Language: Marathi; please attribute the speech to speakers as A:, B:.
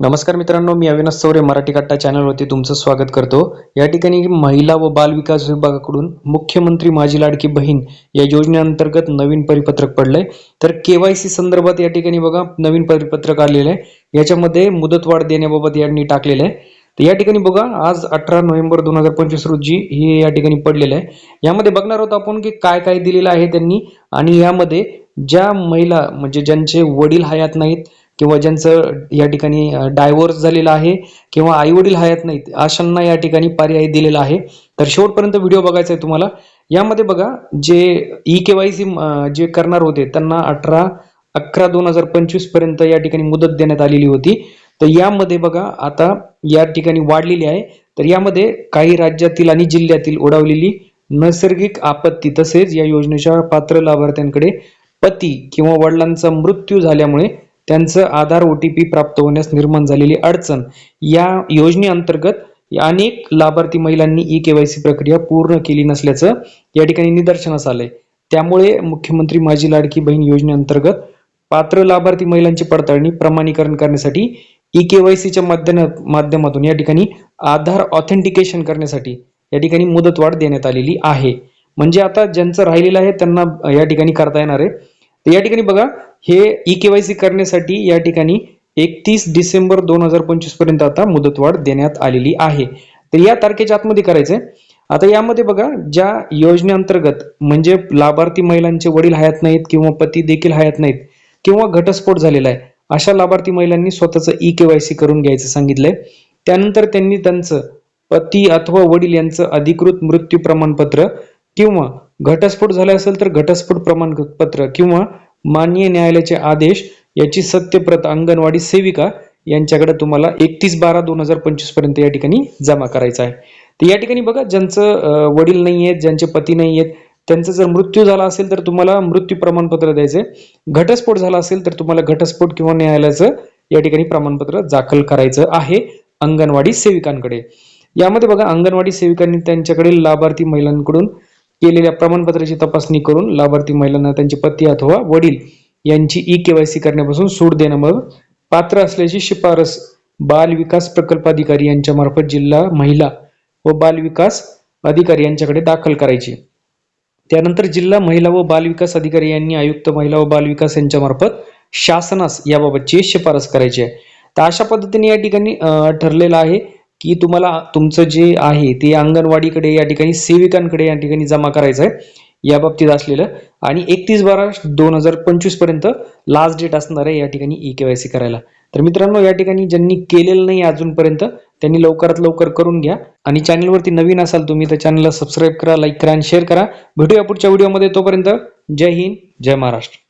A: नमस्कार मित्रांनो मी अविनाश चौरे मराठी कट्टा चॅनलवरती तुमचं स्वागत करतो. या ठिकाणी महिला व बाल विकास विभागाकडून मुख्यमंत्री माझी लाडकी बहीण या योजनेअंतर्गत नवीन परिपत्रक पडलंय. तर केवायसी संदर्भात या ठिकाणी बघा नवीन परिपत्रक आलेलं आहे याच्यामध्ये मुदतवाढ देण्याबाबत यांनी टाकलेलं आहे तर या ठिकाणी बघा आज अठरा नोव्हेंबर दोन हजार पंचवीस रोजी हे या ठिकाणी पडलेलं आहे यामध्ये बघणार आहोत आपण की काय काय दिलेलं आहे त्यांनी. आणि यामध्ये ज्या महिला म्हणजे ज्यांचे वडील हयात नाहीत किंवा ज्यांचं या ठिकाणी डायव्होर्स झालेला आहे किंवा आई वडील हयात नाहीत अशांना या ठिकाणी पर्याय दिलेला आहे. तर शेवटपर्यंत व्हिडिओ बघायचा आहे तुम्हाला. यामध्ये बघा जे ई के वाय सी जे करणार होते त्यांना अठरा अकरा दोन हजार पंचवीसपर्यंत या ठिकाणी मुदत देण्यात आलेली होती. तर यामध्ये बघा आता या ठिकाणी वाढलेली आहे. तर यामध्ये काही राज्यातील आणि जिल्ह्यातील ओढावलेली नैसर्गिक आपत्ती तसेच या योजनेच्या पात्र लाभार्थ्यांकडे पती किंवा वडिलांचा मृत्यू झाल्यामुळे त्यांचं आधार ओ टी पी प्राप्त होण्यास निर्माण झालेली अडचण या योजनेअंतर्गत अनेक लाभार्थी महिलांनी ई केवायसी प्रक्रिया पूर्ण केली नसल्याचं या ठिकाणी निदर्शनास आलंय. त्यामुळे मुख्यमंत्री माझी लाडकी बहीण योजनेअंतर्गत पात्र लाभार्थी महिलांची पडताळणी प्रमाणीकरण करण्यासाठी ई केवायसीच्या माध्यमातून या ठिकाणी आधार ऑथेंटिकेशन करण्यासाठी या ठिकाणी मुदतवाढ देण्यात आलेली आहे. म्हणजे आता ज्यांचं राहिलेलं आहे त्यांना या ठिकाणी करता येणार आहे. तर या ठिकाणी बघा हे ई केवायसी करण्यासाठी या ठिकाणी एकतीस डिसेंबर दोन हजार पंचवीसपर्यंत आता मुदतवाढ देण्यात आलेली आहे. तर या तारखेच्या आतमध्ये करायचंय. आता यामध्ये बघा ज्या योजनेअंतर्गत म्हणजे लाभार्थी महिलांचे वडील हयात नाहीत किंवा पती देखील हयात नाहीत किंवा घटस्फोट झालेला आहे अशा लाभार्थी महिलांनी स्वतःचं ई केवायसी करून घ्यायचं सांगितलंय. त्यानंतर त्यांनी त्यांचं पती अथवा वडील यांचं अधिकृत मृत्यू प्रमाणपत्र किंवा घटस्फोट झाला असेल तर घटस्फोट प्रमाणपत्र किंवा माननीय न्यायालयाचे आदेश याची सत्यप्रत अंगणवाडी सेविका यांच्याकडे तुम्हाला एकतीस बारा दोन हजार पंचवीसपर्यंत या ठिकाणी जमा करायचा आहे. तर या ठिकाणी बघा ज्यांचं वडील नाही आहेत ज्यांचे पती नाही आहेत त्यांचा जर मृत्यू झाला असेल तर तुम्हाला मृत्यू प्रमाणपत्र द्यायचं घटस्फोट झाला असेल तर तुम्हाला घटस्फोट किंवा न्यायालयाचं या ठिकाणी प्रमाणपत्र दाखल करायचं आहे अंगणवाडी सेविकांकडे. यामध्ये बघा अंगणवाडी सेविकांनी त्यांच्याकडील लाभार्थी महिलांकडून केलेल्या प्रमाणपत्राची तपासणी करून लाभार्थी महिलांना त्यांचे पती अथवा वडील यांची ई केवायसी करण्यापासून सूट देणं मग पात्र असल्याची शिफारस बाल विकास प्रकल्प अधिकारी यांच्या मार्फत जिल्हा महिला व बाल विकास अधिकारी यांच्याकडे दाखल करायची. त्यानंतर जिल्हा महिला व बाल विकास अधिकारी यांनी आयुक्त महिला व बाल विकास यांच्या मार्फत शासनास याबाबतची शिफारस करायची आहे. तर अशा पद्धतीने या ठिकाणी ठरलेलं आहे की तुम्हाला तुमचं जे आहे ते अंगणवाडीकडे या ठिकाणी सेविकांकडे या ठिकाणी जमा करायचं आहे या बाबतीत असलेलं. आणि एकतीस बारा दोन हजार पंचवीसपर्यंत लास्ट डेट असणार आहे या ठिकाणी ई केवायसी करायला. तर मित्रांनो या ठिकाणी ज्यांनी केलेलं नाही अजूनपर्यंत त्यांनी लवकरात लवकर करून घ्या. आणि चॅनलवरती नवीन असाल तुम्ही तर चॅनलला सबस्क्राईब करा लाईक करा आणि शेअर करा. भेटूया पुढच्या व्हिडिओमध्ये तोपर्यंत जय हिंद जय महाराष्ट्र.